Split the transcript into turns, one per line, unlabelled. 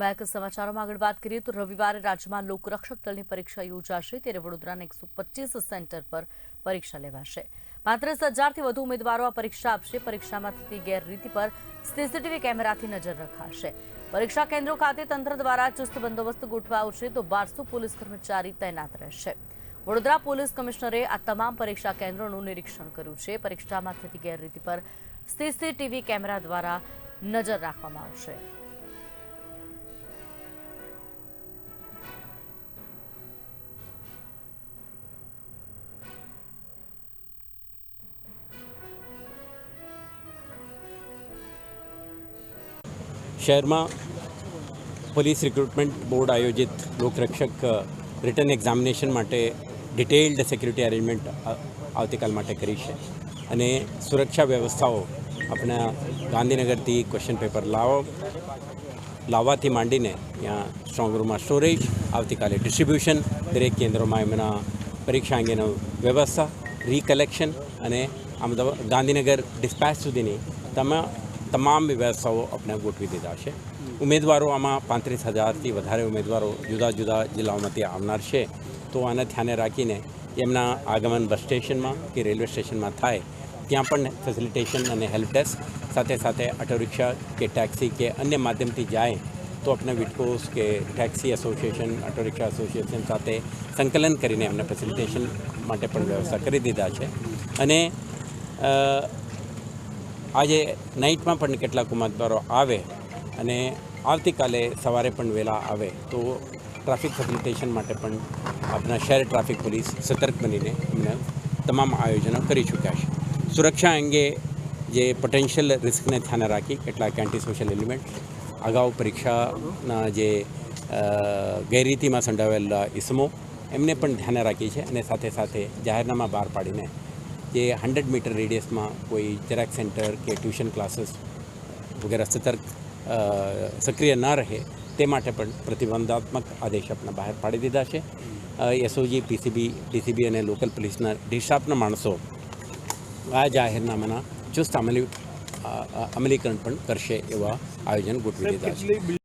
Back સમાચારોમાં આગળ વાત કરીએ તો રવિવારે રાજ્યમાં લોકરક્ષક દળની પરીક્ષા યોજાશે, ત્યારે વડોદરાના એકસો સેન્ટર પર પરીક્ષા લેવાશે. પાંત્રીસ હજારથી વધુ ઉમેદવારો આ પરીક્ષા આપશે. પરીક્ષામાં થતી ગેરરીતિ પર સીસીટીવી કેમેરાથી નજર રખાશે. પરીક્ષા કેન્દ્રો ખાતે તંત્ર દ્વારા ચુસ્ત બંદોબસ્ત ગોઠવાયો છે, તો બારસો પોલીસ કર્મચારી તૈનાત રહેશે. વડોદરા પોલીસ કમિશનરે આ તમામ પરીક્ષા કેન્દ્રોનું નિરીક્ષણ કર્યું છે. પરીક્ષામાં થતી ગેરરીતિ પર સીસીટીવી કેમેરા દ્વારા નજર રાખવામાં આવશે.
શહેરમાં પોલીસ રિક્રુટમેન્ટ બોર્ડ આયોજિત લોકરક્ષક રિટર્ન એક્ઝામિનેશન માટે ડિટેઇલ્ડ સિક્યુરિટી અરેન્જમેન્ટ આવતીકાલ માટે કરી છે. અને સુરક્ષા વ્યવસ્થાઓ આપણા ગાંધીનગરથી ક્વેશ્ચન પેપર લાવો, લાવવાથી માંડીને ત્યાં સ્ટ્રોંગ રૂમમાં સ્ટોરેજ આવતીકાલે ડિસ્ટ્રીબ્યુશન દરેક કેન્દ્રોમાં એમના પરીક્ષા અંગેનો વ્યવસ્થા રીકલેક્શન અને અમદાવાદ ગાંધીનગર ડિસ્પેચ સુધીની તમામ તમામ વ્યવસ્થાઓ આપણે ગોઠવી દીધા છે. ઉમેદવારો આમાં પાંત્રીસ હજારથી વધારે ઉમેદવારો જુદા જુદા જિલ્લાઓમાંથી આવનાર છે. તો આને ધ્યાને રાખીને એમના આગમન બસ સ્ટેશનમાં કે રેલવે સ્ટેશનમાં થાય, ત્યાં પણ ફેસિલિટેશન અને હેલ્પ ડેસ્ક સાથે સાથે ઓટો રિક્ષા કે ટેક્સી કે અન્ય માધ્યમથી જાય, તો આપણે વિટકોસ કે taxi association auto rickshaw association સાથે સંકલન કરીને એમને ફેસિલિટેશન માટે પણ વ્યવસ્થા કરી દીધા છે. અને આજે નાઇટમાં પણ કેટલાક ઉમેદવારો આવે અને આવતીકાલે સવારે પણ વહેલા આવે તો ટ્રાફિક ફેસિલિટેશન માટે પણ આપણા શહેર ટ્રાફિક પોલીસ સતર્ક બનીને એમને તમામ આયોજનો કરી ચૂક્યા છે. સુરક્ષા અંગે જે પોટેન્શિયલ રિસ્કને ધ્યાને રાખી કેટલાક એન્ટી સોશિયલ એલિમેન્ટ અગાઉ પરીક્ષાના જે ગેરરીતિમાં સંડાવેલા ઇસમો એમને પણ ધ્યાને રાખી છે અને સાથે સાથે જાહેરનામા બહાર પાડીને જે હંડ્રેડ મીટર રેડિયસમાં કોઈ જરાક સેન્ટર કે ટ્યુશન ક્લાસીસ વગેરે સતર્ક સક્રિય ન રહે તે માટે પણ પ્રતિબંધાત્મક આદેશ આપણે બહાર પાડી દીધા છે. એસઓજી પીસીબી ડીસીબી અને લોકલ પોલીસના ડિશાપના માણસો આ જાહેરનામાના ચુસ્ત અમલી અમલીકરણ પણ કરશે એવા આયોજન ગોઠવી દીધા છે.